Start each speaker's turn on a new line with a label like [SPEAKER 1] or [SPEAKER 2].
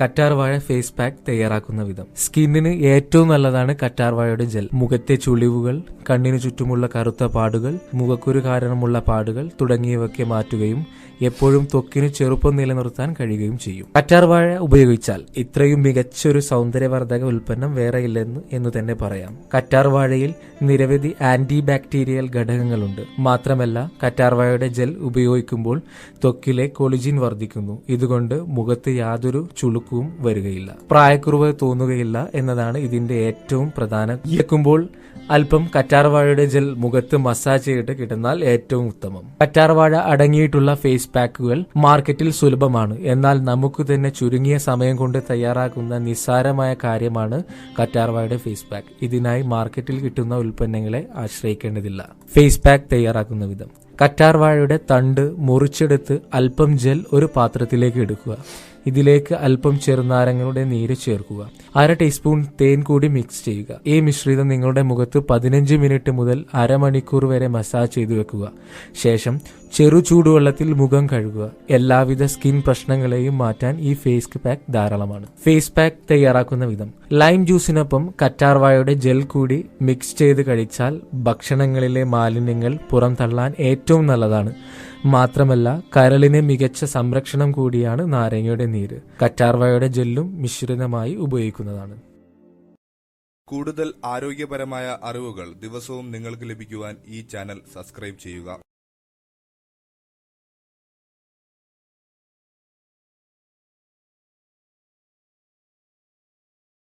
[SPEAKER 1] കറ്റാർ വാഴ face pack തയ്യാറാക്കുന്ന വിധം. സ്കിന്നിന് ഏറ്റവും നല്ലതാണ് കറ്റാർ വാഴയുടെ ജെൽ മുഖത്തെ ചുളിവുകൾ കണ്ണിന് ചുറ്റുമുള്ള കറുത്ത പാടുകൾ മുഖക്കുരു കാരണമുള്ള പാടുകൾ തുടങ്ങിയവയൊക്കെ മാറ്റുകയും എപ്പോഴും ത്വക്കിന് ചെറുപ്പം നിലനിർത്താൻ കഴിയുകയും ചെയ്യും. കറ്റാർ വാഴ ഉപയോഗിച്ചാൽ ഇത്രയും മികച്ചൊരു സൗന്ദര്യവർദ്ധക ഉൽപ്പന്നം വേറെയില്ലെന്ന് എന്ന് തന്നെ പറയാം. കറ്റാർ വാഴയിൽ നിരവധി ആന്റി ബാക്ടീരിയൽ ഘടകങ്ങളുണ്ട്. മാത്രമല്ല കറ്റാർ വാഴയുടെ ജെൽ ഉപയോഗിക്കുമ്പോൾ ത്വക്കിലെ കൊളിജിൻ വർദ്ധിക്കുന്നു. ഇതുകൊണ്ട് മുഖത്ത് യാതൊരു ചുളുക്കവും വരികയില്ല. പ്രായക്കുറവ് തോന്നുകയില്ല എന്നതാണ് ഇതിന്റെ ഏറ്റവും പ്രധാന ഇയക്കുമ്പോൾ അല്പം കറ്റാർവാഴയുടെ ജെൽ മുഖത്ത് മസാജ് ചെയ്തിട്ട് കിട്ടുന്നാൽ ഏറ്റവും ഉത്തമം. കറ്റാർവാഴ അടങ്ങിയിട്ടുള്ള ഫേസ് പാക്കുകൾ മാർക്കറ്റിൽ സുലഭമാണ്. എന്നാൽ നമുക്ക് തന്നെ ചുരുങ്ങിയ സമയം കൊണ്ട് തയ്യാറാക്കുന്ന നിസ്സാരമായ കാര്യമാണ് കറ്റാർവാഴയുടെ ഫേസ് പാക്ക് ഇതിനായി മാർക്കറ്റിൽ കിട്ടുന്ന ഉൽപ്പന്നങ്ങളെ ആശ്രയിക്കേണ്ടതില്ല. ഫേസ് പാക്ക് തയ്യാറാക്കുന്ന വിധം. കറ്റാർവാഴയുടെ തണ്ട് മുറിച്ചെടുത്ത് അല്പം ജെൽ ഒരു പാത്രത്തിലേക്ക് എടുക്കുക. ഇതിലേക്ക് അല്പം ചെറുനാരങ്ങളുടെ നീര് ചേർക്കുക. അര ടീസ്പൂൺ തേൻ കൂടി മിക്സ് ചെയ്യുക. ഈ മിശ്രിതം നിങ്ങളുടെ മുഖത്ത് പതിനഞ്ച് മിനിറ്റ് മുതൽ അരമണിക്കൂർ വരെ മസാജ് ചെയ്തു വെക്കുക. ശേഷം ചെറു ചൂടുവെള്ളത്തിൽ മുഖം കഴുകുക. എല്ലാവിധ സ്കിൻ പ്രശ്നങ്ങളെയും മാറ്റാൻ ഈ ഫേസ് പാക്ക് ധാരാളമാണ്. ഫേസ് പാക്ക് തയ്യാറാക്കുന്ന വിധം. ലൈം ജ്യൂസിനൊപ്പം കറ്റാർവാഴയുടെ ജെൽ കൂടി മിക്സ് ചെയ്ത് കഴിച്ചാൽ ഭക്ഷണങ്ങളിലെ മാലിന്യങ്ങൾ പുറംതള്ളാൻ ഏറ്റവും നല്ലതാണ്. മാത്രമല്ല കരളിന് മികച്ച സംരക്ഷണം കൂടിയാണ് നാരങ്ങയുടെ നീര്. കറ്റാർവാഴയുടെ ജെല്ലും മിശ്രിതമായി ഉപയോഗിക്കുന്നതാണ്.
[SPEAKER 2] കൂടുതൽ ആരോഗ്യപരമായ അറിവുകൾ ദിവസവും നിങ്ങൾക്ക് ലഭിക്കുവാൻ ഈ ചാനൽ സബ്സ്ക്രൈബ് ചെയ്യുക.